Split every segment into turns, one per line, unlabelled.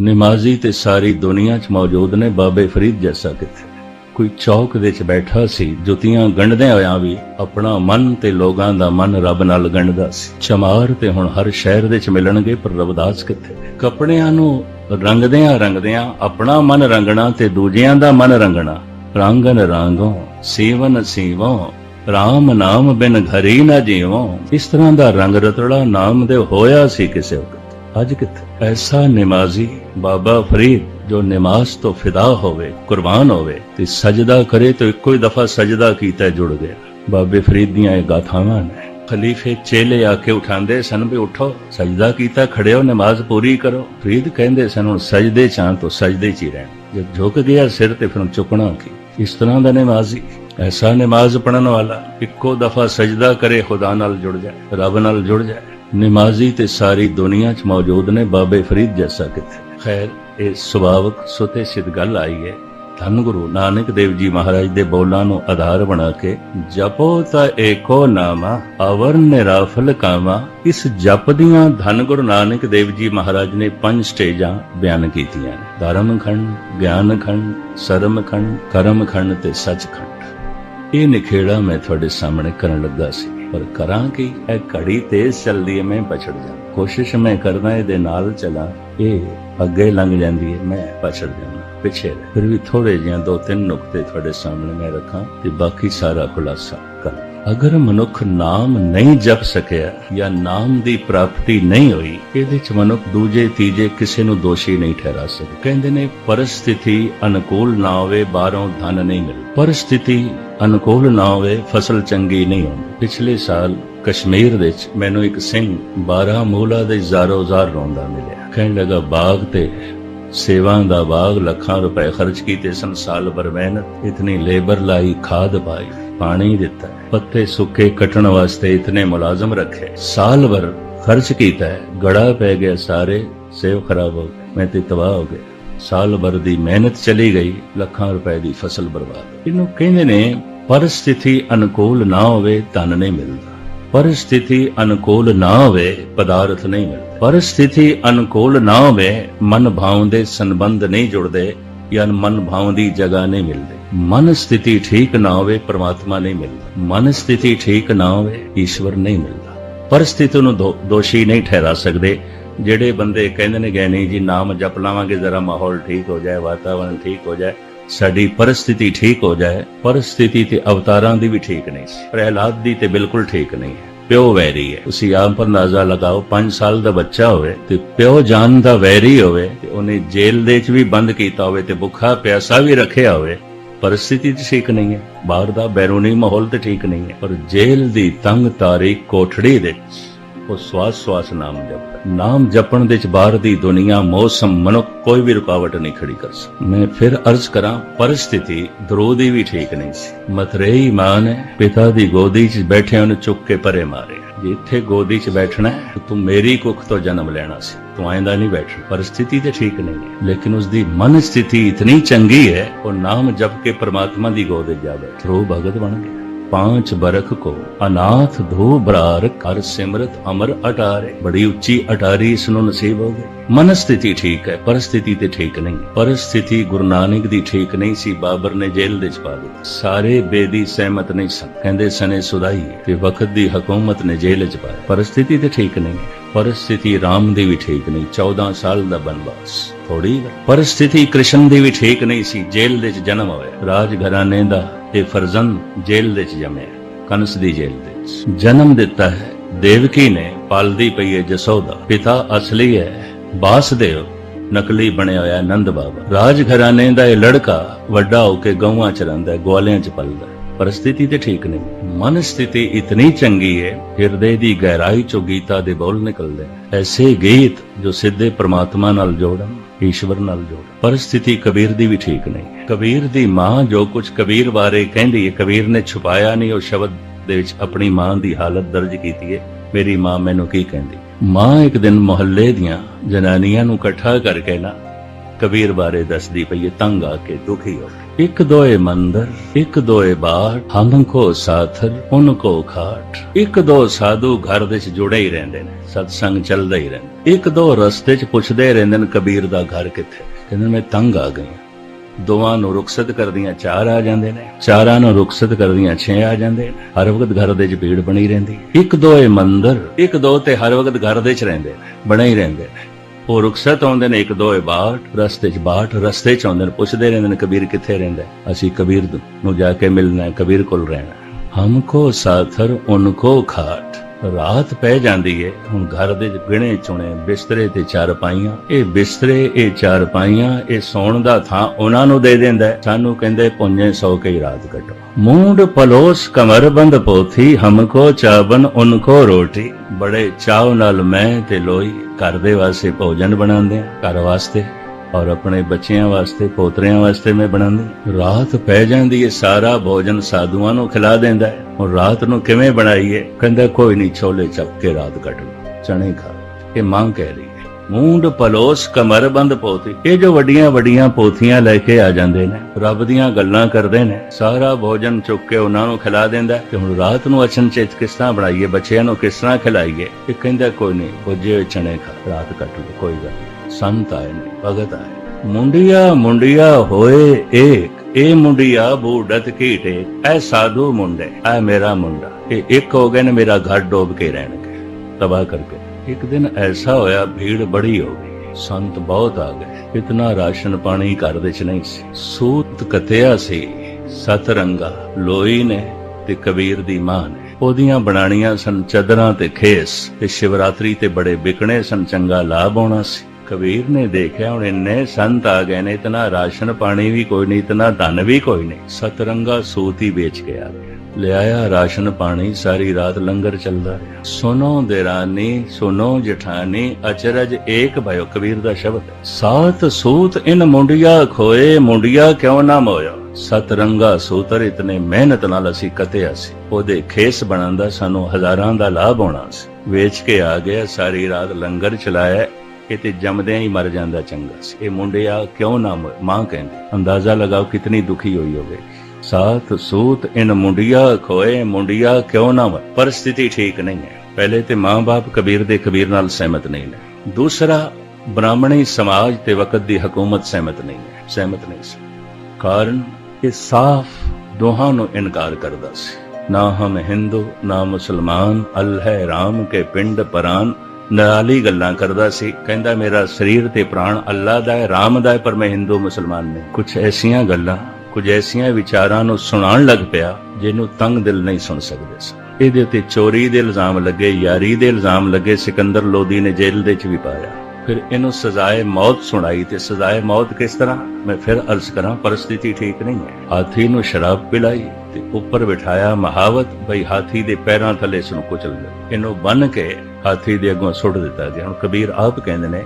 ਨਿਮਾਜ਼ੀ ਤੇ ਸਾਰੀ ਦੁਨੀਆ 'ਚ ਮੌਜੂਦ ਨੇ ਬਾਬੇ ਫਰੀਦ ਜੈਸਾ ਕਿੱਥੇ। ਕੋਈ ਚੌਕ ਦੇ ਬੈਠਾ ਸੀ, ਜੁੱਤੀਆਂ ਗੰਢਦੇ ਹੋਇਆਂ ਵੀ ਆਪਣਾ ਮਨ ਤੇ ਲੋਕਾਂ ਦਾ ਮਨ ਰੱਬ ਨਾਲ ਗੰਢਦਾ ਸੀ। ਚਮਾਰ ਤੇ ਹੁਣ ਹਰ ਸ਼ਹਿਰ ਦੇ 'ਚ ਮਿਲਣਗੇ ਪਰ ਰਬਦਾਸ ਕਿੱਥੇ? ਕੱਪੜਿਆਂ ਨੂੰ ਰੰਗਦਿਆਂ ਰੰਗਦਿਆਂ ਆਪਣਾ ਮਨ ਰੰਗਣਾ ਤੇ ਦੂਜਿਆਂ ਦਾ ਮਨ ਰੰਗਣਾ। ਰੰਗਨ ਰਾਂਗੋ, ਸੀਵਨ ਸੀਵੋ, ਰਾਮ ਨਾਮ ਬਿਨ ਘਰੀ ਨਾ ਜੀਵੋ। ਇਸ ਤਰ੍ਹਾਂ ਦਾ ਰੰਗ ਰਤੜਾ ਨਾਮ ਦੇ ਹੋਇਆ ਸੀ ਕਿਸੇ ਵਕਤ ਅੱਜ ਕਿੱਥੇ? ਐਸਾ ਨਿਮਾਜ਼ੀ ਬਾਬਾ ਫਰੀਦ ਜੋ ਨਮਾਜ਼ ਤੋਂ ਫਿਦਾ ਹੋਵੇ, ਕੁਰਬਾਨ ਹੋਵੇ ਤੇ ਸਜਦਾ ਕਰੇ ਤਾਂ ਇੱਕੋ ਹੀ ਦਫਾ ਸਜਦਾ ਕੀਤਾ ਜੁੜ ਗਿਆ। ਬਾਬੇ ਫਰੀਦ ਦੀਆਂ ਇਹ ਗਾਥਾਵਾਂ ਨੇ। ਖਲੀਫੇ ਚੇਲੇ ਆ ਕੇ ਉਠਾਉਂਦੇ ਸਨ ਵੀ ਉਠੋ, ਸਜਦਾ ਕੀਤਾ, ਖੜਿਓ, ਨਮਾਜ਼ ਪੂਰੀ ਕਰੋ। ਫਰੀਦ ਕਹਿੰਦੇ ਸਨ, ਹੁਣ ਸਜਦੇ ਚਾਂ ਤੋਂ ਸਜਦੇ ਚ ਹੀ ਰਹਿਣ। ਜੇ ਝੁਕ ਗਿਆ ਸਿਰ ਤੇ ਫਿਰ ਝੁਕਣਾ ਕੀ? ਇਸ ਤਰ੍ਹਾਂ ਦਾ ਨਮਾਜ਼ੀ, ਐਸਾ ਨਮਾਜ਼ ਪੜਨ ਵਾਲਾ ਇੱਕੋ ਦਫਾ ਸਜਦਾ ਕਰੇ, ਖੁਦਾ ਨਾਲ ਜੁੜ ਜਾਏ, ਰੱਬ ਨਾਲ ਜੁੜ ਜਾਏ। ਨਿਮਾਜ਼ੀ ਤੇ ਸਾਰੀ ਦੁਨੀਆ 'ਚ ਮੌਜੂਦ ਨੇ ਬਾਬੇ ਫਰੀਦ ਜੈਸਾ ਕਿਥੇ। ਖੈਰ, ਇਹ ਸੁਭਾਵਕ ਸੁਤੇ ਸਿੱਧ ਗੱਲ ਆਈ ਹੈ। ਧੰਨ ਗੁਰੂ ਨਾਨਕ ਦੇਵ ਜੀ ਮਹਾਰਾਜ ਦੇ ਬੋਲਾਂ ਨੂੰ ਆਧਾਰ ਬਣਾ ਕੇ, ਜਪੋ ਤਾਂ ਏਕੋ ਨਾਮਾ, ਅਵਰ ਨਿਰਾਫਲ ਕਾਮਾ। ਇਸ ਜਪ ਦੀਆਂ ਧੰਨ ਗੁਰੂ ਨਾਨਕ ਦੇਵ ਜੀ ਮਹਾਰਾਜ ਨੇ ਪੰਜ ਸਟੇਜਾਂ ਬਿਆਨ ਕੀਤੀਆਂ ਨੇ। ਧਰਮ ਖੰਡ ਗਿਆਨ ਖੰਡ ਸਰਮ ਖੰਡ ਕਰਮ ਖੰਡ ਤੇ ਸੱਚ ਖੰਡ ਇਹ ਨਿਖੇੜਾ ਮੈਂ ਤੁਹਾਡੇ ਸਾਹਮਣੇ ਕਰਨ ਲੱਗਾ ਸੀ। ਪਰ ਕਰਾਂ ਕੀ? ਇਹ ਘੜੀ ਤੇਜ਼ ਚੱਲਦੀ ਹੈ, ਮੈਂ ਪਛੜ ਜਾ। ਕੋਸ਼ਿਸ਼ ਮੈਂ ਕਰਦਾ, ਇਹਦੇ ਨਾਲ ਚਲਾ। ਇਹ ਅੱਗੇ ਲੰਘ ਜਾਂਦੀ ਹੈ, ਮੈਂ ਪਛੜ ਜਾਂਦਾ। ਪਿੱਛੇ ਫਿਰ ਵੀ ਥੋੜੇ ਜਿਹਾ ਦੋ ਤਿੰਨ ਨੁਕਤੇ ਤੁਹਾਡੇ ਸਾਹਮਣੇ ਮੈਂ ਰੱਖਾਂ ਤੇ ਬਾਕੀ ਸਾਰਾ ਖੁਲਾਸਾ ਕਰਾਂ। ਅਗਰ ਮਨੁੱਖ ਨਾਮ ਨਹੀਂ ਜਪ ਸਕਿਆ ਜਾਂ ਨਾਮ ਦੀ ਪ੍ਰਾਪਤੀ ਨਹੀਂ ਹੋਈ, ਇਹਦੇ ਚ ਮਨੁੱਖ ਦੂਜੇ, ਤੀਜੇ ਕਿਸੇ ਨੂੰ ਦੋਸ਼ੀ ਨਹੀਂ ਠਹਿਰਾ ਸਕਦਾ। ਕਹਿੰਦੇ ਨੇ, ਪਰਿਸਥਿਤੀ ਅਨੁਕੂਲ ਨਾ ਹੋਵੇ, ਬਾਹਰੋਂ ਧਨ ਨਹੀਂ ਮਿਲ ਪਰਿਸਥਿਤੀ ਅਨੁਕੂਲ ਨਾ ਹੋਵੇ, ਫਸਲ ਚੰਗੀ ਨਹੀਂ ਹੁੰਦੀ। ਪਿਛਲੇ ਸਾਲ ਕਸ਼ਮੀਰ ਵਿੱਚ ਮੈਨੂੰ ਇੱਕ ਸਿੰਘ 12 ਮੂਲਾ ਦੇ ਜ਼ਾਰੋ ਜ਼ਾਰ ਰੋਂਦਾ ਮਿਲਿਆ। ਕਹਿਣ ਲੱਗਾ, ਬਾਗ ਤੇ ਸੇਵਾ ਦਾ ਬਾਗ ਲੱਖਾਂ ਰੁਪਏ ਖਰਚ ਕੀਤੇ ਸਨ, ਸਾਲ ਭਰ ਮਿਹਨਤ, ਇਤਨੀ ਲੇਬਰ ਲਾਈ, ਖਾਦ ਪਾਈ। ਪਾਣੀ ਦਿੱਤਾ ਪੱਤੇ ਸੁੱਕੇ ਕੱਟਣ ਵਾਸਤੇ ਇਤਨੇ ਮੁਲਾਜ਼ਮ ਰੱਖੇ। ਸਾਲ ਭਰ ਖਰਚ ਕੀਤਾ ਹੈ। ਗੜਾ ਪੈ ਗਿਆ ਸਾਰੇ ਸੇਵ ਖਰਾਬ ਹੋ ਗਏ। ਮੈਂ ਤੇ ਤਬਾਹ ਹੋ ਗਿਆ। ਸਾਲ ਭਰ ਦੀ ਮਿਹਨਤ ਚਲੀ ਗਈ। ਲੱਖਾਂ ਰੁਪਏ ਦੀ ਫਸਲ ਬਰਬਾਦ। ਇਹਨੂੰ ਕਹਿੰਦੇ ਨੇ, ਪਰਿਸਥਿਤੀ ਅਨੁਕੂਲ ਨਾ ਹੋਵੇ ਧਨ ਨਹੀਂ ਮਿਲਦਾ। ਪਰਿਸਥਿਤੀ ਅਨੁਕੂਲ ਨਾ ਹੋਵੇ ਪਦਾਰਥ ਨਹੀਂ ਮਿਲਦੇ। ਪਰਿਸਥਿਤੀ ਅਨੁਕੂਲ ਨਾ ਹੋਵੇ ਮਨ ਭਾਵ ਦੇ ਸੰਬੰਧ ਨਹੀਂ ਜੁੜਦੇ ਜਾਂ ਮਨ ਭਾਵ ਦੀ ਜਗ੍ਹਾ ਨਹੀਂ ਮਿਲਦੀ। ਮਨ ਸਥਿਤੀ ਠੀਕ ਨਾ ਹੋਵੇ, ਪ੍ਰਮਾਤਮਾ ਨਹੀਂ ਮਿਲਦਾ। ਮਨ ਸਥਿਤੀ ਠੀਕ ਨਾ ਹੋਵੇ, ਈਸ਼ਵਰ ਨਹੀਂ ਮਿਲਦਾ। ਪਰਿਸਥਿਤੀ ਨੂੰ ਦੋਸ਼ੀ ਨਹੀਂ ਠਹਿਰਾ ਸਕਦੇ। ਜਿਹੜੇ ਬੰਦੇ ਕਹਿੰਦੇ ਨੇ ਗਏ ਜੀ, ਨਾਮ ਜਪ ਲਾਵਾਂਗੇ, ਜ਼ਰਾ ਮਾਹੌਲ ਠੀਕ ਹੋ ਜਾਏ ਵਾਤਾਵਰਣ ਠੀਕ ਹੋ ਜਾਏ, ਸਾਡੀ ਪਰਿਸਥਿਤੀ ਠੀਕ ਹੋ ਜਾਏ। ਪਰਿਸਥਿਤੀ ਤੇ ਅਵਤਾਰਾਂ ਦੀ ਵੀ ਠੀਕ ਨਹੀਂ ਸੀ। ਪ੍ਰਹਿਲਾਦ ਦੀ ਤੇ ਬਿਲਕੁਲ ਠੀਕ ਨਹੀਂ ਹੈ। ਪਿਓ ਵੈਰੀ ਹੈ। ਤੁਸੀਂ ਆਪ ਪਰ ਅੰਦਾਜ਼ਾ ਲਗਾਓ 5 ਸਾਲ ਦਾ ਬੱਚਾ ਹੋਵੇ ਤੇ ਪਿਓ ਜਾਨ ਦਾ ਵੈਰੀ ਹੋਵੇ ਤੇ ਉਹਨੇ ਜੇਲ੍ਹ ਦੇ ਵਿੱਚ ਵੀ ਬੰਦ ਕੀਤਾ ਹੋਵੇ ਤੇ ਭੁੱਖਾ ਪਿਆਸਾ ਵੀ ਰੱਖਿਆ ਹੋਵੇ ਪਰਿਸਥਿਤੀ ਤੇ ਨਹੀਂ ਹੈ। ਬਾਹਰ ਦਾ ਬੈਰੂਨੀ ਮਾਹੌਲ ਤੇ ਠੀਕ ਨਹੀਂ ਹੈ। ਪਰ ਜੇਲ੍ਹ ਦੀ ਤੰਗ ਤਾਰੀਖ ਕੋਠੜੀ ਦੇ ਉਹ ਸਵਾਸ ਸਵਾਸ ਨਾਮ ਜਪਦਾ ਨਾਮ ਜਪਣ ਦੇ ਚ ਬਾਹਰ ਦੀ ਦੁਨੀਆ, ਮੌਸਮ, ਮਨੁੱਖ ਕੋਈ ਵੀ ਰੁਕਾਵਟ ਨਹੀਂ ਖੜੀ ਕਰ ਸਕਦਾ। ਮੈਂ ਫਿਰ ਅਰਜ਼ ਕਰਾਂ, ਪਰਿਸਥਿਤੀ ਦਰੋਦੀ ਵੀ ਠੀਕ ਨਹੀਂ ਸੀ। ਮਤਰੇਈ ਮਾਂ ਨੇ ਪਿਤਾ ਦੀ ਗੋਦੀ 'ਚ ਬੈਠੇ ਉਹਨੂੰ ਚੁੱਕ ਕੇ ਪਰੇ ਮਾਰੇ। ਇੱਥੇ ਗੋਦੀ 'ਚ ਬੈਠਣਾ ਹੈ, ਤੂੰ ਮੇਰੀ ਕੁੱਖ ਤੋਂ ਜਨਮ ਲੈਣਾ ਸੀ। ਤੂੰ ਆਇੰਦਾ ਨਹੀਂ ਬੈਠਣਾ ਪਰਿਸਥਿਤੀ ਤੇ ਠੀਕ ਨਹੀਂ ਹੈ। ਲੇਕਿਨ ਉਸ ਦੀ ਮਨ ਸਥਿਤੀ ਇਤਨੀ ਚੰਗੀ ਹੈ ਉਹ ਨਾਮ ਜਪ ਕੇ ਪ੍ਰਮਾਤਮਾ ਦੀ ਗੋਦ ਵਿੱਚ ਜਾ ਬੈਠ। ਰੋ ਭਗਤ ਬਣ ਗਿਆ। ਪਾਂਚ ਬਰਖ ਕੋ, ਅਨਾਥ ਧੋ ਬਰਾਰ ਕਰ ਸਿਮਰਤ ਅਮਰ ਅਟਾਰੇ। ਬੜੀ ਉੱਚੀ ਅਟਾਰੀ ਇਸ ਨੂੰ ਨਸੀਬ ਹੋ ਗਈ ਮਨ ਸਥਿਤੀ ਠੀਕ ਹੈ, ਪਰਿਸਥਿਤੀ ਤੇ ਠੀਕ ਨਹੀਂ। ਪਰਿਸਥਿਤੀ ਗੁਰੂ ਨਾਨਕ ਦੀ ਠੀਕ ਨਹੀਂ ਸੀ, ਬਾਬਰ ਨੇ ਜੇਲ੍ਹ ਦੇ ਚ ਪਾ ਦਿੱਤਾ। ਸਾਰੇ ਬੇਦੀ ਸਹਿਮਤ ਨਹੀਂ ਸਨ। ਕਹਿੰਦੇ ਸਨੇ ਸੁਦਾਈ, ਤੇ ਵਕਤ ਦੀ ਹਕੂਮਤ ਨੇ ਜੇਲ੍ਹ ਚ ਪਾਇਆ। ਪਰਿਸਥਿਤੀ ਤੇ ਠੀਕ ਨਹੀਂ। ਹੈ ਰਾਮ ਦੀ ਵੀ ਠੀਕ ਨਹੀਂ 14 ਸਾਲ ਦਾ ਬਨਵਾਸ। ਥੋੜੀ ਪਰਿਸਥਿਤੀ ਕ੍ਰਿਸ਼ਨ ਦੀ ਵੀ ਠੀਕ ਨਹੀਂ ਸੀ, ਜੇਲ੍ਹ ਦੇ ਚ ਜਨਮ ਹੋਇਆ। ਰਾਜ ਘਰਾਣੇ ਦਾ ਇਹ ਫਰਜ਼ੰਦ ਜੇਲ੍ਹ ਦੇ ਚ ਜੰਮਿਆ ਕੰਸ ਦੀ ਜੇਲ੍ਹ ਦੇ ਵਿੱਚ ਜਨਮ ਦਿੱਤਾ ਹੈ, ਦੇਵਕੀ ਨੇ ਪਾਲਦੀ ਪਈ ਹੈ ਜਸੋਦਾ। ਪਿਤਾ ਅਸਲੀ ਹੈ, ਬਾਸਦੇਵ, ਨਕਲੀ ਬਣਿਆ ਹੋਇਆ ਨੰਦ ਬਾਬਾ। ਰਾਜ ਘਰਾਣੇ ਦਾ ਇਹ ਲੜਕਾ ਵੱਡਾ ਹੋ ਕੇ ਗਊਆਂ ਚ ਰਹਿੰਦਾ ਹੈ, ਗਵਾਲਿਆਂ ਚ ਪਲਦਾ ਹੈ ਪਰਿਸਥਿਤੀ ਤੇ ਠੀਕ ਨਹੀਂ ਮਨ ਸਥਿਤੀ ਇਤਨੀ ਚੰਗੀ ਹੈ, ਹਿਰਦੇ ਦੀ ਗਹਿਰਾਈ ਚੋਂ ਗੀਤਾ ਦੇ ਬੋਲ ਨਿਕਲਦੇ ਨੇ। ਐਸੇ ਗੀਤ ਜੋ ਨਾਲ ਜੋੜਨ, ਈਸ਼ਵਰ ਨਾਲ ਜੋੜਨ। ਪਰਿਸਥਿਤੀ ਕਬੀਰ ਦੀ ਵੀ ਠੀਕ ਨਹੀਂ ਕਬੀਰ ਦੀ ਮਾਂ ਜੋ ਕੁਝ ਕਬੀਰ ਬਾਰੇ ਕਹਿੰਦੀ ਹੈ, ਕਬੀਰ ਨੇ ਛੁਪਾਇਆ ਨਹੀਂ, ਉਹ ਸ਼ਬਦ ਦੇ ਵਿੱਚ ਆਪਣੀ ਮਾਂ ਦੀ ਹਾਲਤ ਦਰਜ ਕੀਤੀ ਹੈ। ਮੇਰੀ ਮਾਂ ਮੈਨੂੰ ਕੀ ਕਹਿੰਦੀ? ਮਾਂ ਇੱਕ ਦਿਨ ਮੁਹੱਲੇ ਦੀਆਂ ਜਨਾਨੀਆਂ ਨੂੰ ਇਕੱਠਾ ਕਰਕੇ ਨਾ ਕਬੀਰ ਬਾਰੇ ਦੱਸਦੀ ਪਈ ਹੈ, ਤੰਗ ਆ ਕੇ ਦੁਖੀ ਹੋ ਇੱਕ ਦੋਏ ਮੰਦਰ, ਇੱਕ ਦੋਏ ਬਾੜ, ਹਮ ਕੋ ਸਾਥਰ ਉਨ ਕੋ ਖਾਟ। ਇੱਕ ਦੋ ਸਾਧੂ ਘਰ ਦੇ ਚ ਜੁੜੇ ਹੀ ਰਹਿੰਦੇ ਨੇ, ਸਤਸੰਗ ਚੱਲਦਾ ਹੀ ਰਹਿੰਦਾ। ਇੱਕ ਦੋ ਰਸਤੇ ਚ ਪੁੱਛਦੇ ਰਹਿੰਦੇ ਨੇ, ਕਬੀਰ ਦਾ ਘਰ ਕਿੱਥੇ? ਕਹਿੰਦੇ ਮੈਂ ਤੰਗ ਆ ਗਈ ਹਾਂ। ਦੋਵਾਂ ਨੂੰ ਰੁਖਸਤ ਕਰਦੀਆਂ ਚਾਰ ਆ ਜਾਂਦੇ ਨੇ, ਚਾਰਾਂ ਨੂੰ ਰੁਖਸਤ ਕਰਦੀਆਂ ਛੇ ਆ ਜਾਂਦੇ ਨੇ। ਹਰ ਵਕਤ ਘਰ ਦੇ ਚ ਭੀੜ ਬਣੀ ਰਹਿੰਦੀ ਇੱਕ ਦੋਏ ਮੰਦਰ, ਇੱਕ ਦੋ ਤੇ ਹਰ ਵਕਤ ਘਰ ਦੇ ਚ ਰਹਿੰਦੇ ਨੇ, ਬਣੇ ਹੀ ਰਹਿੰਦੇ ਨੇ। ਉਹ ਰੁਖਸਤ ਆਉਂਦੇ ਨੇ ਇੱਕ ਦੋ ਇਹ ਬਾਟ, ਰਸਤੇ ਚ ਬਾਟ, ਰਸਤੇ ਚ ਆਉਂਦੇ ਨੇ, ਪੁੱਛਦੇ ਰਹਿੰਦੇ ਨੇ ਕਬੀਰ ਕਿੱਥੇ ਰਹਿੰਦਾ ਅਸੀਂ ਕਬੀਰ ਨੂੰ ਜਾ ਕੇ ਮਿਲਣਾ ਹੈ, ਕਬੀਰ ਕੋਲ ਰਹਿਣਾ ਹੈ। ਹਮਕੋ ਸਾਥਰ, ਉਨਕੋ ਖਾਟ ਰਾਤ ਪੈ ਜਾਂਦੀ ਏ। ਹੁਣ ਘਰ ਦੇ ਗਿਣੇ ਚੁਣੇ, ਬਿਸਤਰੇ ਤੇ ਚਾਰ ਪਾਈਆਂ। ਇਹ ਬਿਸਤਰੇ, ਇਹ ਚਾਰ ਪਾਈਆਂ, ਇਹ ਸੌਣ ਦਾ ਥਾਂ ਉਹਨਾਂ ਨੂੰ ਦੇ ਦਿੰਦਾ ਸਾਨੂੰ ਕਹਿੰਦੇ, ਪੁੰਨੇ ਸੌ ਕੇ ਰਾਤ ਕੱਟੋ। ਮੂੰਡ ਪਲੋਸ ਕਮਰ ਬੰਦ ਪੋਥੀ ਹਮਕੋ ਚਾਵਨ ਉਨਕੋ ਰੋਟੀ। ਬੜੇ ਚਾਵ ਨਾਲ ਮੈਂ ਤੇ ਲੋਈ ਘਰ ਦੇ ਵਾਸਤੇ ਭੋਜਨ ਬਣਾਉਂਦੇ ਆ ਘਰ ਵਾਸਤੇ। ਔਰ ਆਪਣੇ ਬੱਚਿਆਂ ਵਾਸਤੇ, ਪੋਤਰਿਆਂ ਵਾਸਤੇ ਮੈਂ ਬਣਾਉਂਦੀ ਰਾਤ ਪੈ ਜਾਂਦੀ ਏ, ਸਾਰਾ ਭੋਜਨ ਸਾਧੂਆਂ ਨੂੰ ਖਿਲਾ ਦਿੰਦਾ ਹੈ। ਔਰ ਰਾਤ ਨੂੰ ਕਿਵੇਂ ਬਣਾਈਏ? ਕਹਿੰਦਾ, ਕੋਈ ਨਹੀਂ, ਛੋਲੇ ਚੱਪ ਕੇ ਰਾਤ ਕੱਟ ਲਓ। ਚਣੇ ਖਾ ਇਹ ਮਾਂ ਕਹਿ ਰਹੀ ਹੈ। ਮੂੰਡ ਪਲੋਸ ਕਮਰ ਪੋਥੀ ਇਹ ਜੋ ਵੱਡੀਆਂ ਵੱਡੀਆਂ ਪੋਥੀਆਂ ਲੈ ਕੇ ਆ ਜਾਂਦੇ ਨੇ, ਰੱਬ ਦੀਆਂ ਗੱਲਾਂ ਕਰਦੇ ਨੇ, ਸਾਰਾ ਭੋਜਨ ਚੁੱਕ ਕੇ ਉਹਨਾਂ ਨੂੰ ਖਿਲਾ ਦਿੰਦਾ ਕਿ ਹੁਣ ਰਾਤ ਨੂੰ ਅਚਨ ਕਿਸ ਤਰ੍ਹਾਂ ਬਣਾਈਏ, ਬੱਚਿਆਂ ਨੂੰ ਕਿਸ ਤਰ੍ਹਾਂ ਖਿਲਾਈਏ? ਇਹ ਕਹਿੰਦਾ, ਕੋਈ ਨਹੀਂ ਭੁੱਜੇ ਹੋਏ ਚਣੇ ਖਾ, ਰਾਤ ਕੱਟ ਲਓ, ਕੋਈ ਗੱਲ ਨਹੀਂ। ਸੰਤ ਆਏ ਨੇ, ਭਗਤ ਆਏ ਮੁੰਡਿਆ ਮੁੰਡਿਆ ਹੋਏ ਏਕ, ਇਹ ਮੁੰਡਿਆ ਬੂਡਤ ਕੀਟੇ ਐ ਸਾਧੂ ਮੁੰਡੇ, ਐ ਮੇਰਾ ਮੁੰਡਾ। ਇਹ ਇੱਕ ਹੋ ਗਏ ਨੇ, ਮੇਰਾ ਘਰ ਡੋਬ ਕੇ ਰਹਿਣਗੇ। ਤਬਾਹ ਕਰਕੇ। ਇੱਕ ਦਿਨ ਐਸਾ ਹੋਇਆ, ਭੀੜ ਬੜੀ ਹੋ ਗਈ। ਸੰਤ ਬਹੁਤ ਆ ਗਏ। ਇਤਨਾ ਰਾਸ਼ਨ ਪਾਣੀ ਘਰ ਦੇ ਨਹੀਂ ਸੀ। ਸੂਤ ਕਤਿਆ ਸੀ, ਸਤਰੰਗਾ ਲੋਈ ਨੇ ਤੇ ਕਬੀਰ ਦੀ ਮਾਂ ਨੇ। ਉਹਦੀਆਂ ਬਣਾਣੀਆਂ ਸਨ ਚਦਰਾਂ ਤੇ ਖੇਸ ਤੇ ਸ਼ਿਵਰਾਤਰੀ ਤੇ ਬੜੇ ਵਿਕਣੇ ਸਨ, ਚੰਗਾ ਲਾਭ ਆਉਣਾ ਸੀ। ਕਬੀਰ ਨੇ ਦੇਖਿਆ, ਹੁਣ ਇੰਨੇ ਸੰਤ ਆ ਗਏ ਨੇ, ਇਤਨਾ ਰਾਸ਼ਨ ਪਾਣੀ ਵੀ ਕੋਈ ਨਹੀਂ, ਇਤਨਾ ਧਨ ਵੀ ਕੋਈ ਨਹੀਂ। ਸਤਰੰਗਾ ਸੂਤ ਹੀ ਵੇਚ ਕੇ ਆ ਗਿਆ। ਲਿਆਇਆ ਰਾਸ਼ਨ ਪਾਣੀ, ਸਾਰੀ ਰਾਤ ਲੰਗਰ ਚੱਲਦਾ ਰਿਹਾ। ਸੁਨੋ ਦੇਰਾਨੀ ਸੁਨੋ ਜਠਾਨੀ, ਅਚਰਜ ਏਕ ਭਇਓ, ਕਬੀਰ ਦਾ ਸ਼ਬਦ ਹੈ। ਸਾਤ ਸੂਤ ਇਨ ਮੁੰਡਿਆ ਖੋਏ, ਮੁੰਡਿਆ ਕਿਉਂ ਨਾ ਮੋਇਓ? ਸਤਰੰਗਾ ਸੂਤਰ ਇਤਨੇ ਮਿਹਨਤ ਨਾਲ ਅਸੀਂ ਕਤਿਆ ਸੀ। ਉਹਦੇ ਖੇਸ ਬਣਨ ਦਾ ਸਾਨੂੰ ਹਜ਼ਾਰਾਂ ਦਾ ਲਾਭ ਹੋਣਾ ਸੀ। ਵੇਚ ਕੇ ਆ ਗਿਆ, ਸਾਰੀ ਰਾਤ ਲੰਗਰ ਚਲਾਇਆ, ਇਹ ਤੇ ਜੰਮਦਿਆਂ ਹੀ ਮਰ ਜਾਂਦਾ ਚੰਗਾ ਸੀ। ਇਹ ਮੁੰਡਿਆ ਕਿਉਂ ਨਾ ਮੋਏ ਮਾਂ ਕਹਿੰਦੀ, ਅੰਦਾਜ਼ਾ ਲਗਾਓ ਕਿਤਨੀ ਦੁਖੀ ਹੋਈ ਹੋਵੇ ਸਾਤ ਸੂਤ ਇਨ ਮੁੰਡਿਆ ਖੋਏ, ਮੁੰਡਿਆ ਕਿਉਂ ਨਾ ਮੋਏ ਪਰਿਸਥਿਤੀ ਠੀਕ ਨਹੀਂ ਹੈ। ਪਹਿਲੇ ਤੇ ਮਾਂ-ਬਾਪ ਕਬੀਰ ਦੇ ਕਬੀਰ ਨਾਲ ਸਹਿਮਤ ਨਹੀਂ ਨੇ। ਦੂਸਰਾ, ਬ੍ਰਾਹਮਣੀ ਸਮਾਜ ਤੇ ਵਕਤ ਦੀ ਹਕੂਮਤ ਸਹਿਮਤ ਨਹੀਂ ਹੈ। ਸਹਿਮਤ ਨਹੀਂ ਸੀ। ਕਾਰਨ, ਇਹ ਸਾਫ਼ ਦੋਹਾਂ ਨੂੰ ਇਨਕਾਰ ਕਰਦਾ ਸੀ। ਨਾ ਹਮ ਹਿੰਦੂ, ਨਾ ਮੁਸਲਮਾਨ, ਅਲ ਹੈ ਰਾਮ ਕੇ ਪਿੰਡ ਪਰਾਨ। ਨਰਾਲੀ ਗੱਲਾਂ ਕਰਦਾ ਸੀ। ਕਹਿੰਦਾ, ਮੇਰਾ ਸਰੀਰ ਤੇ ਪ੍ਰਾਣ ਅੱਲਾ ਦਾ ਹੈ, ਰਾਮ ਦਾ ਹੈ, ਪਰ ਮੈਂ ਹਿੰਦੂ ਮੁਸਲਮਾਨ ਨਹੀਂ। ਕੁਝ ਐਸੀਆਂ ਗੱਲਾਂ ਕੁਝ ਐਸੀਆਂ ਵਿਚਾਰਾਂ ਨੂੰ ਸੁਣਾਉਣ ਲੱਗ ਪਿਆ, ਜਿਹਨੂੰ ਤੰਗ ਦਿਲ ਨਹੀਂ ਸੁਣ ਸਕਦੇ ਸਨ। ਇਹਦੇ ਉੱਤੇ ਚੋਰੀ ਦੇ ਇਲਜ਼ਾਮ ਲੱਗੇ, ਯਾਰੀ ਦੇ ਇਲਜ਼ਾਮ ਲੱਗੇ, ਸਿਕੰਦਰ ਲੋਦੀ ਨੇ ਜੇਲ੍ਹ ਦੇ ਚ ਵੀ ਪਾਇਆ। ਫਿਰ ਇਹਨੂੰ ਸਜ਼ਾਏ ਮੌਤ ਸੁਣਾਈ ਤੇ ਸਜ਼ਾਏ ਮੌਤ ਕਿਸ ਤਰ੍ਹਾਂ? ਮੈਂ ਫਿਰ ਅਰਜ਼ ਕਰਾਂ, ਪਰਿਸਥਿਤੀ ਠੀਕ ਨਹੀਂ ਹੈ। ਹਾਥੀ ਨੂੰ ਸ਼ਰਾਬ ਪਿਲਾਈ ਤੇ ਉੱਪਰ ਬਿਠਾਇਆ ਮਹਾਵਤ, ਬਈ ਹਾਥੀ ਦੇ ਪੈਰਾਂ ਥੱਲੇ ਇਸ ਨੂੰ ਕੁਚਲ ਦੇ ਇਹਨੂੰ ਬੰਨ ਕੇ ਹਾਥੀ ਦੇ ਅੱਗੋਂ ਸੁੱਟ ਦਿੱਤਾ ਗਿਆ। ਹੁਣ ਕਬੀਰ ਆਪ ਕਹਿੰਦੇ ਨੇ,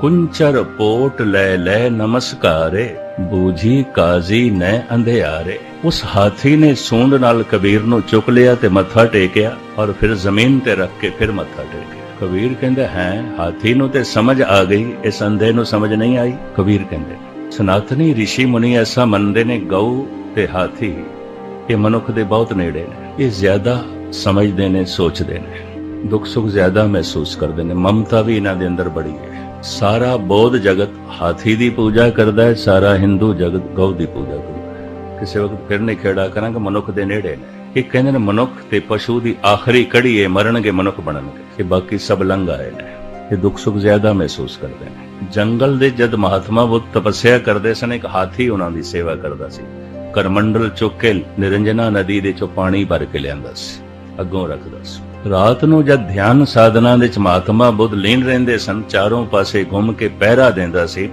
ਕੁੰਚਰ ਪੋਟ ਲੈ ਲੈ ਨਮਸਕਾਰੇ। ਬੂਝੀ ਕਾਜ਼ੀ ਨੇ ਅੰਧਿਆਰੇ। ਉਸ ਹਾਥੀ ਨੇ ਸੂੰਡ ਨਾਲ ਕਬੀਰ ਨੂੰ ਚੁੱਕ ਲਿਆ ਤੇ ਮੱਥਾ ਟੇਕਿਆ ਔਰ ਫਿਰ ਜ਼ਮੀਨ ਤੇ ਰੱਖ ਕੇ ਫਿਰ ਮੱਥਾ ਟੇਕਿਆ। ਕਬੀਰ ਕਹਿੰਦਾ, ਹੈ, ਹਾਥੀ ਨੂੰ ਤੇ ਸਮਝ ਆ ਗਈ, ਇਸ ਅੰਧੇ ਨੂੰ ਸਮਝ ਨਹੀਂ ਆਈ? ਕਬੀਰ ਕਹਿੰਦੇ, ਸਨਾਤਨੀ ઋષਿ ਮੁਨੀ ਐਸਾ ਮੰਨਦੇ ਨੇ ਗਊ ਤੇ ਹਾਥੀ ਇਹ ਮਨੁੱਖ ਦੇ ਬਹੁਤ ਨੇੜੇ ਨੇ। ਇਹ ਜ਼ਿਆਦਾ ਸਮਝਦੇ ਨੇ, ਸੋਚਦੇ ਨੇ। ਦੁੱਖ ਸੁੱਖ ਜ਼ਿਆਦਾ ਮਹਿਸੂਸ ਕਰਦੇ ਨੇ। ਮਮਤਾ ਵੀ ਇਹਨਾਂ ਦੇ ਅੰਦਰ ਬੜੀ ਹੈ। ਸਾਰਾ ਬੌਧ ਜਗਤ ਹਾਥੀ ਦੀ ਪੂਜਾ ਕਰਦਾ ਹੈ, ਸਾਰਾ ਹਿੰਦੂ ਜਗਤ ਗਊ ਦੀ ਪੂਜਾ ਕਰਦਾ ਕਿਸੇ ਵਕਤ ਫਿਰ ਨਹੀਂ ਖੇੜਾ ਕਰਾਂਗੇ, ਮਨੁੱਖ ਦੇ ਨੇੜੇ ਇਹ ਕਹਿੰਦੇ ਨੇ ਮਨੁੱਖ ਤੇ ਪਸ਼ੂ ਦੀ ਆਖਰੀ ਕੜੀ ਹੈ ਮਰਨਗੇ, ਮਨੁੱਖ ਬਣਨਗੇ। ਇਹ ਬਾਕੀ ਸਭ ਲੰਘ ਆਏ ਇਹ ਦੁੱਖ ਸੁੱਖ ਜ਼ਿਆਦਾ ਮਹਿਸੂਸ ਕਰਦੇ ਨੇ। ਜੰਗਲ ਦੇ ਜਦ ਮਹਾਤਮਾ ਬੁੱਧ ਤਪੱਸਿਆ ਕਰਦੇ ਸਨ, ਇੱਕ ਹਾਥੀ ਉਹਨਾਂ ਦੀ ਸੇਵਾ ਕਰਦਾ ਸੀ। ਕਰਮੰਡਲ ਚੁੱਕ ਕੇ ਨਿਰੰਜਨਾ ਨਦੀ ਦੇ ਚੋਂ ਪਾਣੀ ਭਰ ਕੇ ਲਿਆਂਦਾ ਸੀ। ਅੱਗੋਂ ਰੱਖਦਾ ਸੀ। ਰਾਤ ਨੂੰ ਜਦ ਧਿਆਨ ਸਾਧਨਾ ਦੇ ਚ ਮਹਾਤਮਾ ਬੁੱਧ ਲੀਨ ਰਹਿੰਦੇ ਸਨ, ਚਾਰੋਂ ਪਾਸੇ ਘੁੰਮ ਕੇ ਪਹਿਰਾ ਦਿੰਦਾ ਸੀ,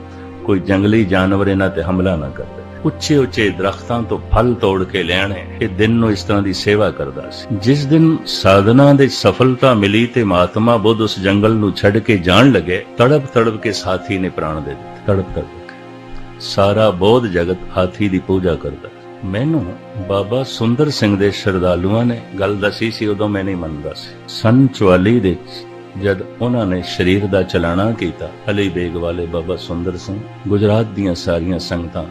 ਕੋਈ ਜੰਗਲੀ ਜਾਨਵਰ ਇਹਨਾਂ ਤੇ ਹਮਲਾ ਨਾ ਕਰਦਾ। ਉੱਚੇ ਉੱਚੇ ਦਰਖਤਾਂ ਤੋਂ ਫਲ ਤੋੜ ਕੇ ਲੈਣੇ, ਇਹ ਦਿਨ ਨੂੰ ਇਸ ਤਰ੍ਹਾਂ ਦੀ ਸੇਵਾ ਕਰਦਾ ਸੀ। ਜਿਸ ਦਿਨ ਸਾਧਨਾ ਦੇ ਸਫਲਤਾ ਮਿਲੀ ਤੇ ਮਹਾਤਮਾ ਬੁੱਧ ਉਸ ਜੰਗਲ ਨੂੰ ਛੱਡ ਕੇ ਜਾਣ ਲੱਗੇ ਤੜਪ ਤੜਪ ਕੇ ਸਾਥੀ ਨੇ ਪ੍ਰਾਣ ਦੇ ਦਿੱਤੇ। ਤੜਪ ਤੜਪ ਸਾਰਾ ਬੋਧ ਜਗਤ ਹਾਥੀ ਦੀ ਪੂਜਾ ਕਰਦਾ। ਮੈਨੂੰ ਬਾਬਾ ਸੁੰਦਰ ਸਿੰਘ ਦੇ ਸ਼ਰਧਾਲੂਆਂ ਨੇ ਗੱਲ ਦੱਸੀ ਸੀ, ਉਦੋਂ ਮੈਂ ਨਹੀਂ ਮੰਨਦਾ ਸੀ। ਸਨ 44 ਦੇ ਜਦ ਉਹਨਾਂ ਨੇ ਸਰੀਰ ਦਾ ਚਲਾਣਾ ਕੀਤਾ, ਅਲੀ ਬੇਗ ਵਾਲੇ ਬਾਬਾ ਸੁੰਦਰ ਸਿੰਘ ਗੁਜਰਾਤ ਦੀਆਂ ਸਾਰੀਆਂ ਸੰਗਤਾਂ